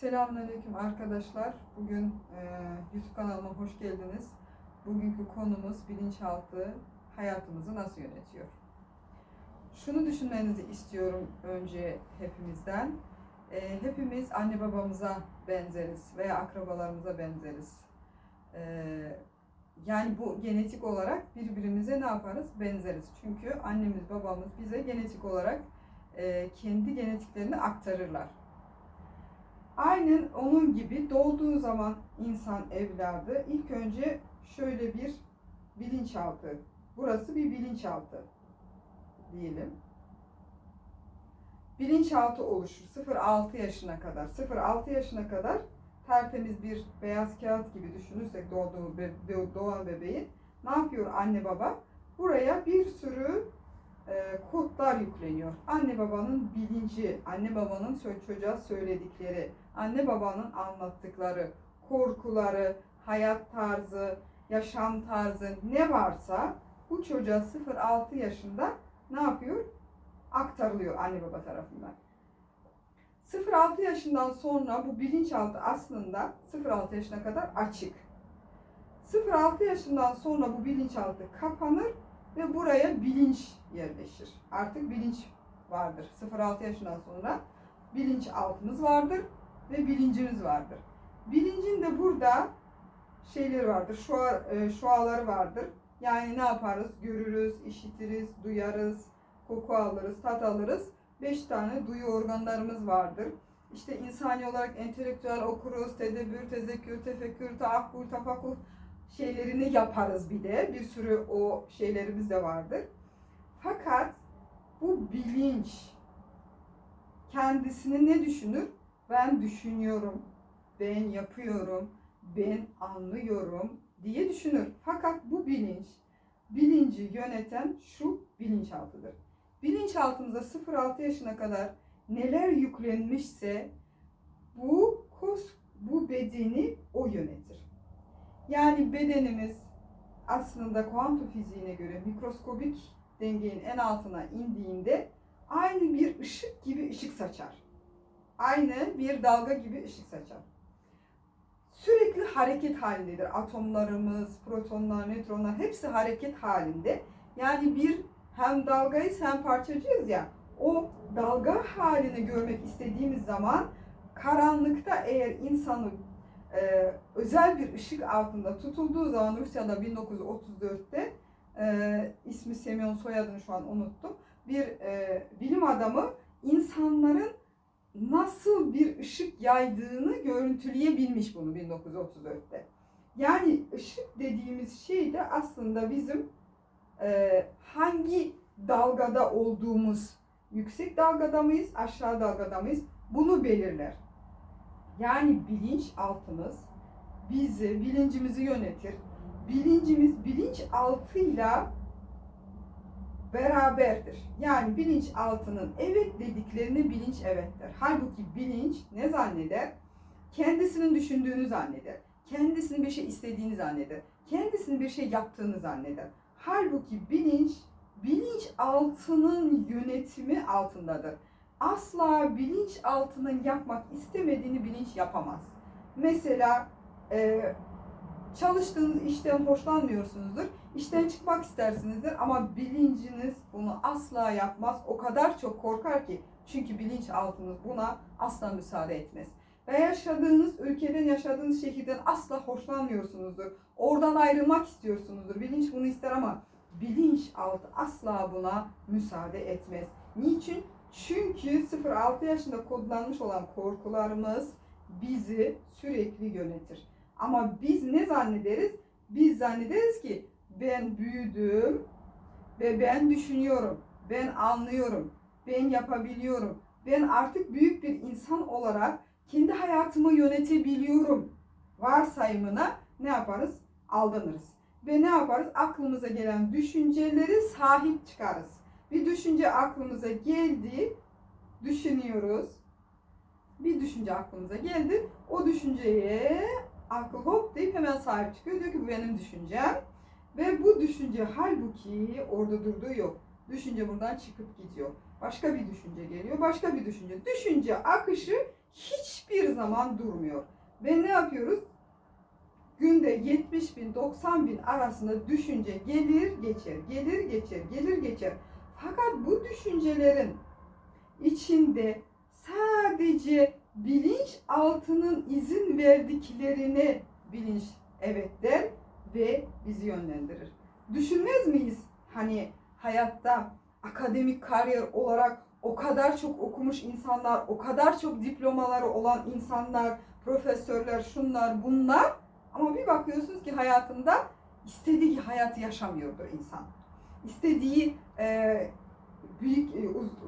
Selamünaleyküm arkadaşlar. Bugün e, YouTube kanalıma hoş geldiniz. Bugünkü konumuz bilinçaltı hayatımızı nasıl yönetiyor? Şunu düşünmenizi istiyorum önce hepimizden. E, hepimiz anne babamıza benzeriz veya akrabalarımıza benzeriz. E, yani bu genetik olarak birbirimize ne yaparız? Benzeriz. Çünkü annemiz babamız bize genetik olarak e, kendi genetiklerini aktarırlar. Aynen onun gibi doğduğu zaman insan evladı ilk önce şöyle bir bilinçaltı. Burası bir bilinçaltı diyelim. Bilinçaltı oluşur 0-6 yaşına kadar. 0-6 yaşına kadar tertemiz bir beyaz kağıt gibi düşünürsek doğduğu doğan bebeğin ne yapıyor anne baba? Buraya bir sürü e, kodlar yükleniyor. Anne babanın bilinci, anne babanın çocuğa söyledikleri, anne babanın anlattıkları, korkuları, hayat tarzı, yaşam tarzı ne varsa bu çocuğa 0-6 yaşında ne yapıyor? Aktarılıyor anne baba tarafından. 0-6 yaşından sonra bu bilinçaltı aslında 0-6 yaşına kadar açık. 0-6 yaşından sonra bu bilinçaltı kapanır ve buraya bilinç yerleşir. Artık bilinç vardır. 0-6 yaşından sonra bilinç altımız vardır ve bilincimiz vardır. Bilincin de burada şeyleri vardır, şua, e, şuaları vardır. Yani ne yaparız? Görürüz, işitiriz, duyarız, koku alırız, tat alırız. Beş tane duyu organlarımız vardır. İşte insani olarak entelektüel okuruz, tedebbür, tezekkür, tefekkür, taakkul, tafakkur şeylerini yaparız bir de. Bir sürü o şeylerimiz de vardır. Fakat bu bilinç kendisini ne düşünür? Ben düşünüyorum, ben yapıyorum, ben anlıyorum diye düşünür. Fakat bu bilinç, bilinci yöneten şu bilinçaltıdır. Bilinçaltımıza 0-6 yaşına kadar neler yüklenmişse bu kos, bu bedeni o yönetir. Yani bedenimiz aslında kuantum fiziğine göre mikroskobik dengenin en altına indiğinde aynı bir ışık gibi ışık saçar. Aynı bir dalga gibi ışık saçar. Sürekli hareket halindedir. Atomlarımız, protonlar, nötronlar hepsi hareket halinde. Yani bir hem dalgayız hem parçacığız ya. O dalga halini görmek istediğimiz zaman karanlıkta eğer insanı e, özel bir ışık altında tutulduğu zaman Rusya'da 1934'te e, ismi Semyon soyadını şu an unuttum. Bir e, bilim adamı insanların nasıl bir ışık yaydığını görüntüleyebilmiş bunu 1934'te. Yani ışık dediğimiz şey de aslında bizim e, hangi dalgada olduğumuz, yüksek dalgada mıyız, aşağı dalgada mıyız bunu belirler. Yani bilinç altımız bizi, bilincimizi yönetir. Bilincimiz bilinç altıyla beraberdir. Yani bilinç altının evet dediklerini bilinç evet. Halbuki bilinç ne zanneder? Kendisinin düşündüğünü zanneder. Kendisinin bir şey istediğini zanneder. Kendisinin bir şey yaptığını zanneder. Halbuki bilinç, bilinç altının yönetimi altındadır. Asla bilinç altının yapmak istemediğini bilinç yapamaz. Mesela çalıştığınız işten hoşlanmıyorsunuzdur. İşten çıkmak istersinizdir ama bilinciniz bunu asla yapmaz. O kadar çok korkar ki. Çünkü bilinç altınız buna asla müsaade etmez. Ve yaşadığınız ülkeden, yaşadığınız şehirden asla hoşlanmıyorsunuzdur. Oradan ayrılmak istiyorsunuzdur. Bilinç bunu ister ama bilinç altı asla buna müsaade etmez. Niçin? Çünkü 0-6 yaşında kodlanmış olan korkularımız bizi sürekli yönetir. Ama biz ne zannederiz? Biz zannederiz ki ben büyüdüm ve ben düşünüyorum, ben anlıyorum, ben yapabiliyorum. Ben artık büyük bir insan olarak kendi hayatımı yönetebiliyorum varsayımına ne yaparız? Aldanırız. Ve ne yaparız? Aklımıza gelen düşünceleri sahip çıkarız. Bir düşünce aklımıza geldi, düşünüyoruz. Bir düşünce aklımıza geldi. O düşünceye akıl hop deyip hemen sahip çıkıyor. Diyor ki bu benim düşüncem. Ve bu düşünce halbuki orada durduğu yok. Düşünce buradan çıkıp gidiyor. Başka bir düşünce geliyor. Başka bir düşünce. Düşünce akışı hiçbir zaman durmuyor. Ve ne yapıyoruz? Günde 70 bin 90 bin arasında düşünce gelir geçer, gelir geçer, gelir geçer. Fakat bu düşüncelerin içinde sadece bilinç altının izin verdiklerine bilinç evet der ve bizi yönlendirir. Düşünmez miyiz hani hayatta akademik kariyer olarak o kadar çok okumuş insanlar, o kadar çok diplomaları olan insanlar, profesörler, şunlar, bunlar ama bir bakıyorsunuz ki hayatında istediği hayatı yaşamıyordur insan. İstediği e, büyük e, uz-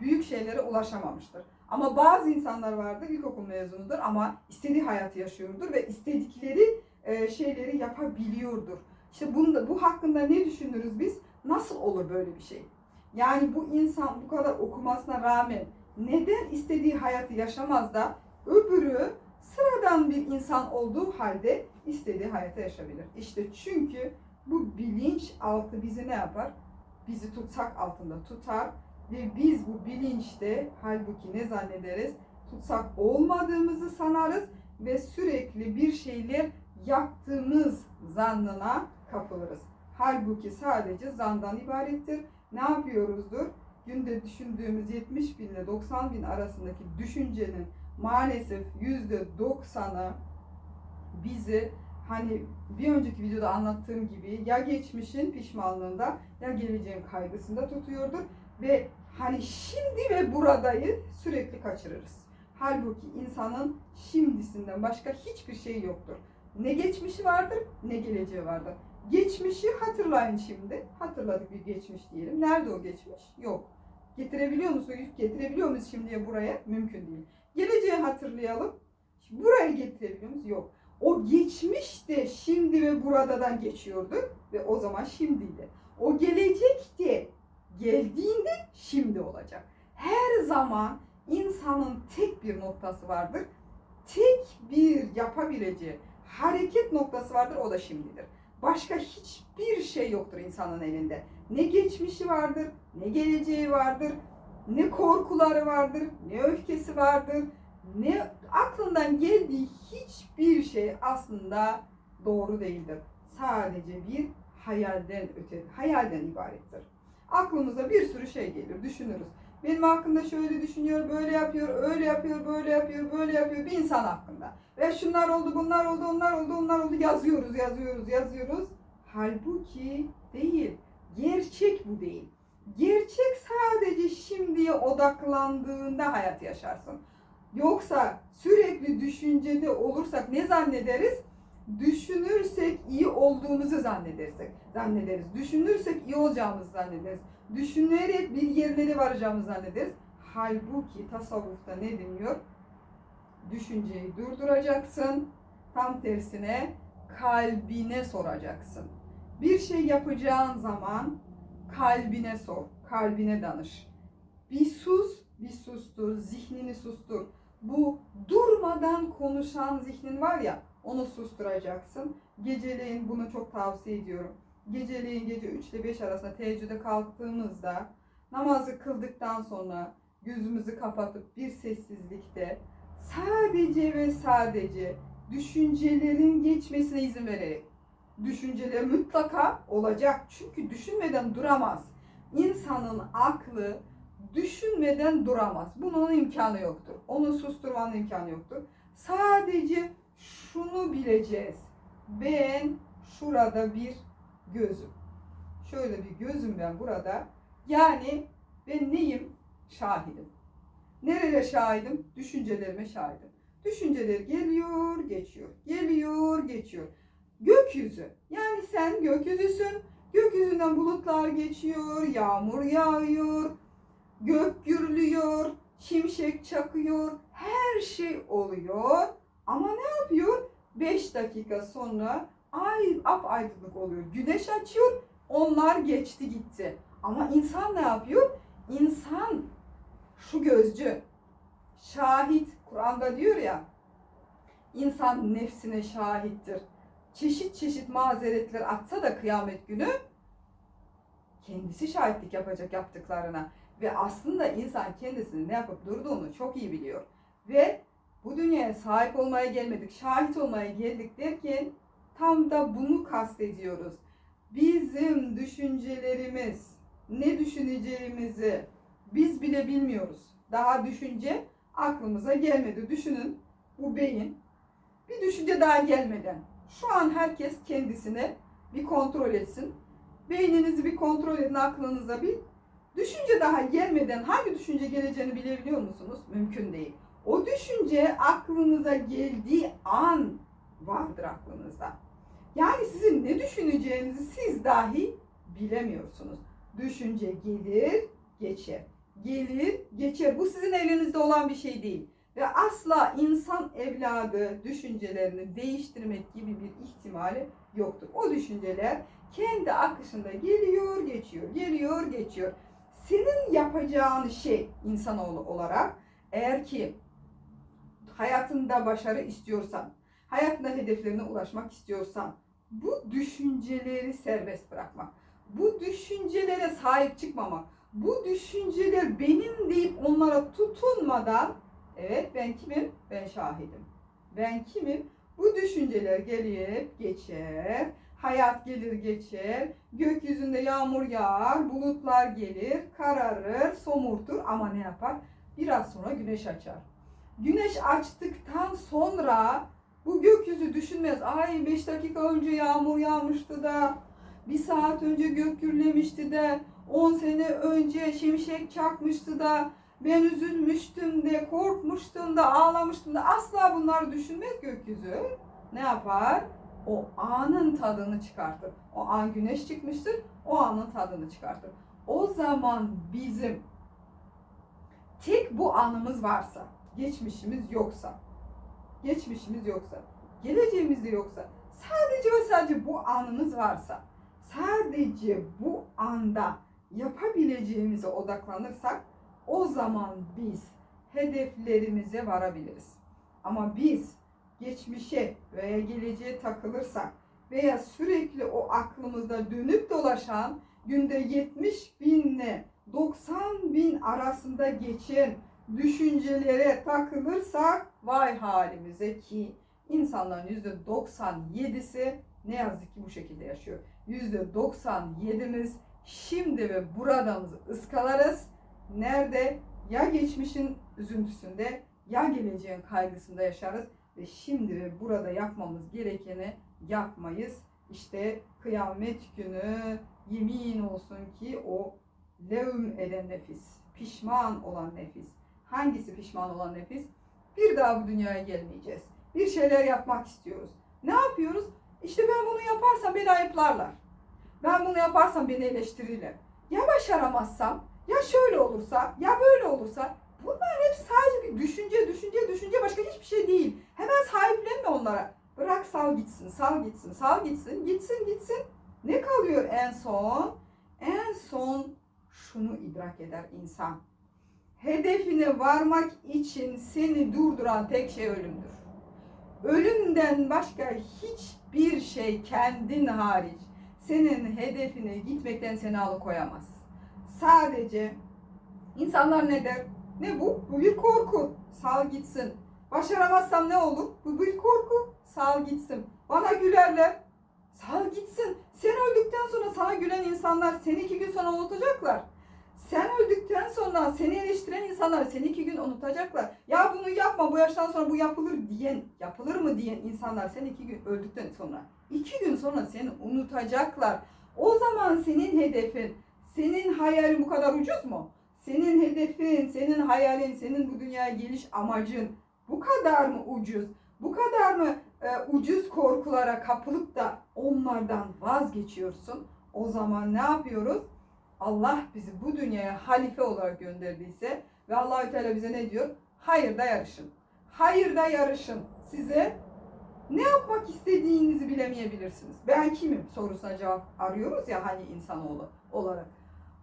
büyük şeylere ulaşamamıştır. Ama bazı insanlar vardır ilkokul mezunudur ama istediği hayatı yaşıyordur ve istedikleri e, şeyleri yapabiliyordur. İşte bunda, bu hakkında ne düşünürüz biz? Nasıl olur böyle bir şey? Yani bu insan bu kadar okumasına rağmen neden istediği hayatı yaşamaz da öbürü sıradan bir insan olduğu halde istediği hayatı yaşayabilir. İşte çünkü bu bilinç altı bizi ne yapar? Bizi tutsak altında tutar ve biz bu bilinçte halbuki ne zannederiz? Tutsak olmadığımızı sanarız ve sürekli bir şeyler yaptığımız zannına kapılırız. Halbuki sadece zandan ibarettir. Ne yapıyoruzdur? Günde düşündüğümüz 70 bin ile 90 bin arasındaki düşüncenin maalesef yüzde 90'ı bizi hani bir önceki videoda anlattığım gibi ya geçmişin pişmanlığında ya geleceğin kaygısında tutuyordur ve hani şimdi ve buradayı sürekli kaçırırız. Halbuki insanın şimdisinden başka hiçbir şey yoktur. Ne geçmişi vardır ne geleceği vardır. Geçmişi hatırlayın şimdi. Hatırladık bir geçmiş diyelim. Nerede o geçmiş? Yok. Getirebiliyor musunuz? Getirebiliyor muyuz şimdiye buraya? Mümkün değil. Geleceği hatırlayalım. Şimdi buraya getirebiliyor muyuz? Yok. O geçmiş de şimdi ve buradadan geçiyordu ve o zaman şimdiydi. O gelecek de geldiğinde şimdi olacak. Her zaman insanın tek bir noktası vardır. Tek bir yapabileceği hareket noktası vardır o da şimdidir. Başka hiçbir şey yoktur insanın elinde. Ne geçmişi vardır, ne geleceği vardır, ne korkuları vardır, ne öfkesi vardır, ne aklından geldiği hiçbir şey aslında doğru değildir. Sadece bir hayalden öte, hayalden ibarettir. Aklımıza bir sürü şey gelir, düşünürüz. Benim hakkında şöyle düşünüyor, böyle yapıyor, öyle yapıyor, böyle yapıyor, böyle yapıyor bir insan hakkında. Ve şunlar oldu, bunlar oldu, onlar oldu, onlar oldu yazıyoruz, yazıyoruz, yazıyoruz. Halbuki değil. Gerçek bu değil. Gerçek sadece şimdiye odaklandığında hayat yaşarsın. Yoksa sürekli düşüncede olursak ne zannederiz? Düşünürsek iyi olduğumuzu zannederiz. Zannederiz. Düşünürsek iyi olacağımızı zannederiz. Düşünerek bir yerlere varacağımızı zannederiz. Halbuki tasavvufta ne deniyor? Düşünceyi durduracaksın. Tam tersine kalbine soracaksın. Bir şey yapacağın zaman kalbine sor, kalbine danış. Bir sus, bir sustur, zihnini sustur. Bu durmadan konuşan zihnin var ya, onu susturacaksın. Geceleyin bunu çok tavsiye ediyorum. Geceleyin gece 3 ile 5 arasında teheccüde kalktığımızda namazı kıldıktan sonra gözümüzü kapatıp bir sessizlikte sadece ve sadece düşüncelerin geçmesine izin vererek düşünceler mutlaka olacak. Çünkü düşünmeden duramaz. İnsanın aklı düşünmeden duramaz. Bunun imkanı yoktur. Onu susturmanın imkanı yoktur. Sadece şunu bileceğiz. Ben şurada bir gözüm. Şöyle bir gözüm ben burada. Yani ben neyim? Şahidim. Nereye şahidim? Düşüncelerime şahidim. Düşünceler geliyor, geçiyor. Geliyor, geçiyor. Gökyüzü. Yani sen gökyüzüsün. Gökyüzünden bulutlar geçiyor, yağmur yağıyor, gök gürlüyor, şimşek çakıyor. Her şey oluyor. Ama ne yapıyor? 5 dakika sonra ay apaydınlık oluyor. Güneş açıyor. Onlar geçti gitti. Ama insan ne yapıyor? İnsan şu gözcü. Şahit. Kur'an'da diyor ya insan nefsine şahittir. Çeşit çeşit mazeretler atsa da kıyamet günü kendisi şahitlik yapacak yaptıklarına. Ve aslında insan kendisinin ne yapıp durduğunu çok iyi biliyor. Ve bu dünyaya sahip olmaya gelmedik, şahit olmaya geldik derken tam da bunu kastediyoruz. Bizim düşüncelerimiz, ne düşüneceğimizi biz bile bilmiyoruz. Daha düşünce aklımıza gelmedi. Düşünün bu beyin bir düşünce daha gelmeden şu an herkes kendisine bir kontrol etsin. Beyninizi bir kontrol edin aklınıza bir düşünce daha gelmeden hangi düşünce geleceğini bilebiliyor musunuz? Mümkün değil. O düşünce aklınıza geldiği an vardır aklınızda. Yani sizin ne düşüneceğinizi siz dahi bilemiyorsunuz. Düşünce gelir, geçer. Gelir, geçer. Bu sizin elinizde olan bir şey değil. Ve asla insan evladı düşüncelerini değiştirmek gibi bir ihtimali yoktur. O düşünceler kendi akışında geliyor, geçiyor, geliyor, geçiyor. Senin yapacağın şey insanoğlu olarak eğer ki hayatında başarı istiyorsan, hayatında hedeflerine ulaşmak istiyorsan bu düşünceleri serbest bırakmak, bu düşüncelere sahip çıkmamak, bu düşünceler benim deyip onlara tutunmadan evet ben kimim? Ben şahidim. Ben kimim? Bu düşünceler gelip geçer. Hayat gelir geçer. Gökyüzünde yağmur yağar, bulutlar gelir, kararır, somurtur ama ne yapar? Biraz sonra güneş açar. Güneş açtıktan sonra bu gökyüzü düşünmez. Ay 5 dakika önce yağmur yağmıştı da, bir saat önce gök gürlemişti de, 10 sene önce şimşek çakmıştı da, ben üzülmüştüm de, korkmuştum da, ağlamıştım da asla bunları düşünmez gökyüzü. Ne yapar? O anın tadını çıkartır. O an güneş çıkmıştır, o anın tadını çıkartır. O zaman bizim tek bu anımız varsa, geçmişimiz yoksa, geçmişimiz yoksa, geleceğimiz de yoksa, sadece ve sadece bu anımız varsa, sadece bu anda yapabileceğimize odaklanırsak o zaman biz hedeflerimize varabiliriz. Ama biz geçmişe veya geleceğe takılırsak veya sürekli o aklımızda dönüp dolaşan günde 70 binle 90 bin arasında geçen düşüncelere takılırsak vay halimize ki insanların %97'si ne yazık ki bu şekilde yaşıyor. %97'miz şimdi ve buradan ıskalarız. Nerede? Ya geçmişin üzüntüsünde ya geleceğin kaygısında yaşarız ve şimdi ve burada yapmamız gerekeni yapmayız. İşte kıyamet günü yemin olsun ki o levm eden nefis, pişman olan nefis. Hangisi pişman olan nefis? Bir daha bu dünyaya gelmeyeceğiz. Bir şeyler yapmak istiyoruz. Ne yapıyoruz? İşte ben bunu yaparsam beni ayıplarlar. Ben bunu yaparsam beni eleştirirler. Ya başaramazsam, ya şöyle olursa, ya böyle olursa. Bunlar hep sadece bir düşünce, düşünce, düşünce başka hiçbir şey değil. Hemen sahiplenme onlara. Bırak sal gitsin, sal gitsin, sal gitsin, gitsin, gitsin. Ne kalıyor en son? En son şunu idrak eder insan. Hedefine varmak için seni durduran tek şey ölümdür. Ölümden başka hiçbir şey kendin hariç senin hedefine gitmekten seni alıkoyamaz. Sadece insanlar ne der? Ne bu? Bu bir korku. Sal gitsin. Başaramazsam ne olur? Bu bir korku. Sal gitsin. Bana gülerler. Sal gitsin. Sen öldükten sonra sana gülen insanlar seni iki gün sonra unutacaklar. Sen öldükten sonra seni eleştiren insanlar seni iki gün unutacaklar. Ya bunu yapma bu yaştan sonra bu yapılır diyen, yapılır mı diyen insanlar seni iki gün öldükten sonra, iki gün sonra seni unutacaklar. O zaman senin hedefin, senin hayalin bu kadar ucuz mu? Senin hedefin, senin hayalin, senin bu dünyaya geliş amacın bu kadar mı ucuz? Bu kadar mı e, ucuz korkulara kapılıp da onlardan vazgeçiyorsun? O zaman ne yapıyoruz? Allah bizi bu dünyaya halife olarak gönderdiyse ve Allahü Teala bize ne diyor? Hayırda yarışın. Hayırda yarışın. Size ne yapmak istediğinizi bilemeyebilirsiniz. Ben kimim sorusuna cevap arıyoruz ya hani insanoğlu olarak.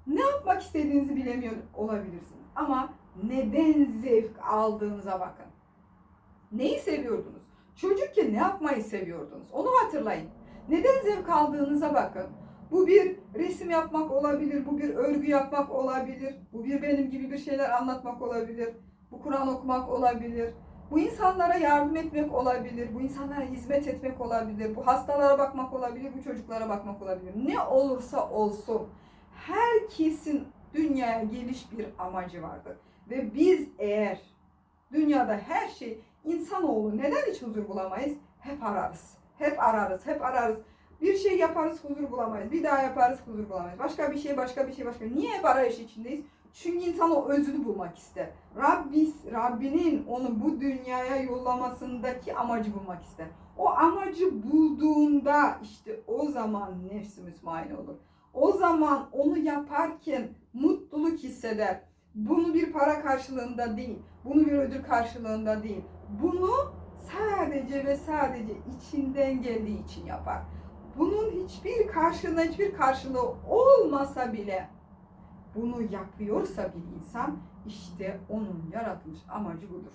Ne yapmak istediğinizi bilemiyor olabilirsiniz. Ama neden zevk aldığınıza bakın. Neyi seviyordunuz? Çocukken ne yapmayı seviyordunuz? Onu hatırlayın. Neden zevk aldığınıza bakın. Bu bir resim yapmak olabilir, bu bir örgü yapmak olabilir, bu bir benim gibi bir şeyler anlatmak olabilir, bu Kur'an okumak olabilir. Bu insanlara yardım etmek olabilir, bu insanlara hizmet etmek olabilir, bu hastalara bakmak olabilir, bu çocuklara bakmak olabilir. Ne olursa olsun herkesin dünyaya geliş bir amacı vardır. Ve biz eğer dünyada her şey insanoğlu neden hiç huzur bulamayız? Hep ararız. Hep ararız, hep ararız. Bir şey yaparız huzur bulamayız. Bir daha yaparız huzur bulamayız. Başka bir şey, başka bir şey, başka. Niye hep arayış içindeyiz? Çünkü insan o özünü bulmak ister. Rabbis, Rabbinin onu bu dünyaya yollamasındaki amacı bulmak ister. O amacı bulduğunda işte o zaman nefsi müsmail olur. O zaman onu yaparken mutluluk hisseder. Bunu bir para karşılığında değil, bunu bir ödül karşılığında değil. Bunu sadece ve sadece içinden geldiği için yapar. Bunun hiçbir karşılığında hiçbir karşılığı olmasa bile bunu yapıyorsa bir insan işte onun yaratılmış amacı budur.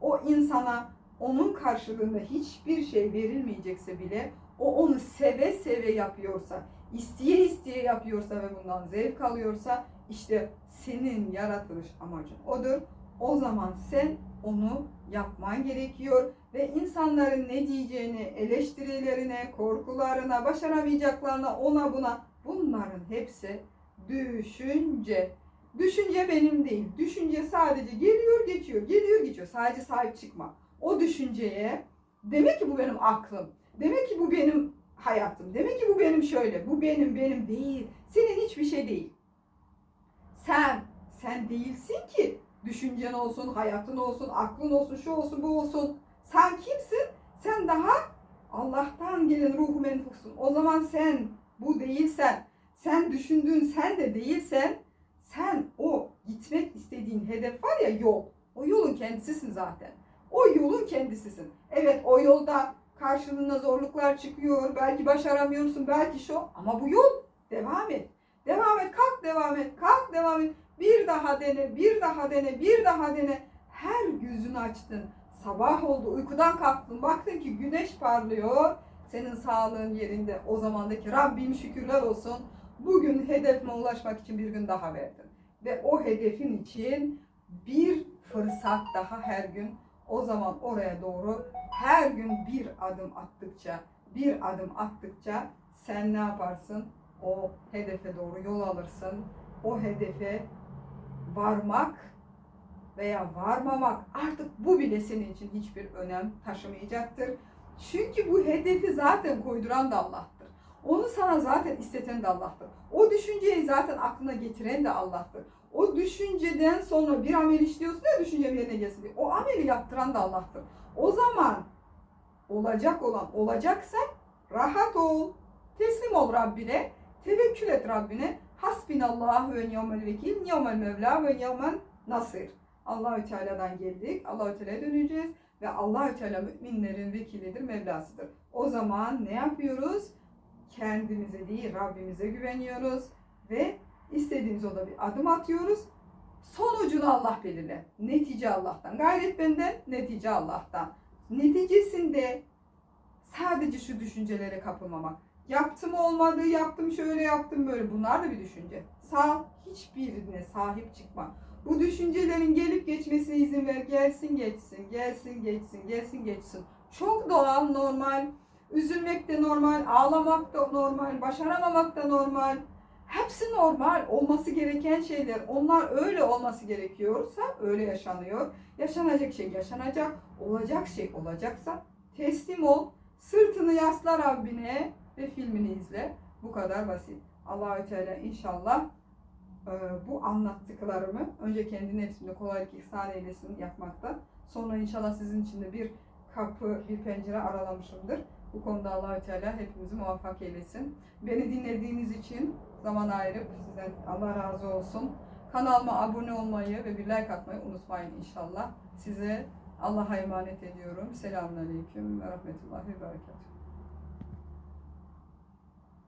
O insana onun karşılığında hiçbir şey verilmeyecekse bile o onu seve seve yapıyorsa, isteye isteye yapıyorsa ve bundan zevk alıyorsa işte senin yaratılış amacın odur. O zaman sen onu yapman gerekiyor ve insanların ne diyeceğini, eleştirilerine, korkularına, başaramayacaklarına, ona buna bunların hepsi düşünce. Düşünce benim değil. Düşünce sadece geliyor geçiyor, geliyor geçiyor. Sadece sahip çıkma. O düşünceye demek ki bu benim aklım. Demek ki bu benim hayatım. Demek ki bu benim şöyle. Bu benim benim değil. Senin hiçbir şey değil. Sen sen değilsin ki düşüncen olsun, hayatın olsun, aklın olsun, şu olsun, bu olsun. Sen kimsin? Sen daha Allah'tan gelen ruhu menfuksun. O zaman sen bu değilsen, sen düşündüğün sen de değilsen, sen o gitmek istediğin hedef var ya yol. O yolun kendisisin zaten. O yolun kendisisin. Evet o yolda karşılığına zorluklar çıkıyor. Belki başaramıyorsun, belki şu. Ama bu yol devam et. Devam et, kalk devam et, kalk devam et. Bir daha dene, bir daha dene, bir daha dene. Her gözünü açtın. Sabah oldu, uykudan kalktın. Baktın ki güneş parlıyor. Senin sağlığın yerinde. O zamandaki Rabbim şükürler olsun. Bugün hedefine ulaşmak için bir gün daha verdin. Ve o hedefin için bir fırsat daha her gün. O zaman oraya doğru her gün bir adım attıkça, bir adım attıkça sen ne yaparsın? O hedefe doğru yol alırsın. O hedefe varmak veya varmamak artık bu bile senin için hiçbir önem taşımayacaktır. Çünkü bu hedefi zaten koyduran da Allah'tır. Onu sana zaten isteten de Allah'tır. O düşünceyi zaten aklına getiren de Allah'tır. O düşünceden sonra bir amel işliyorsun ya düşünce yerine gelsin diye. O ameli yaptıran da Allah'tır. O zaman olacak olan olacaksa rahat ol. Teslim ol Rabbine. Tevekkül et Rabbine. Hasbinallahu ve ni'mel vekil, ni'mel mevla ve ni'mel nasir. Allahü Teala'dan geldik. Allahü Teala'ya döneceğiz ve Allahü Teala müminlerin vekilidir, Mevlasıdır. O zaman ne yapıyoruz? Kendimize değil, Rabbimize güveniyoruz ve istediğimiz yolda bir adım atıyoruz. Sonucunu Allah belirler. Netice Allah'tan. Gayret benden, netice Allah'tan. Neticesinde sadece şu düşüncelere kapılmamak. Yaptım olmadı, yaptım şöyle yaptım böyle. Bunlar da bir düşünce. Sağ hiçbirine sahip çıkma. Bu düşüncelerin gelip geçmesine izin ver. Gelsin geçsin, gelsin geçsin, gelsin geçsin. Çok doğal, normal. Üzülmek de normal, ağlamak da normal, başaramamak da normal. Hepsi normal, olması gereken şeyler. Onlar öyle olması gerekiyorsa öyle yaşanıyor. Yaşanacak şey yaşanacak, olacak şey olacaksa teslim ol. Sırtını yasla Rabbine ve filmini izle. Bu kadar basit. Allahü Teala inşallah bu anlattıklarımı önce kendi nefsimde kolaylık ihsan eylesin yapmakta. Sonra inşallah sizin için de bir kapı, bir pencere aralamışımdır. Bu konuda Allahü Teala hepimizi muvaffak eylesin. Beni dinlediğiniz için zaman ayırıp sizden Allah razı olsun. Kanalıma abone olmayı ve bir like atmayı unutmayın inşallah. Size Allah'a emanet ediyorum. Selamun Aleyküm ve Rahmetullahi ve Berekatuhu.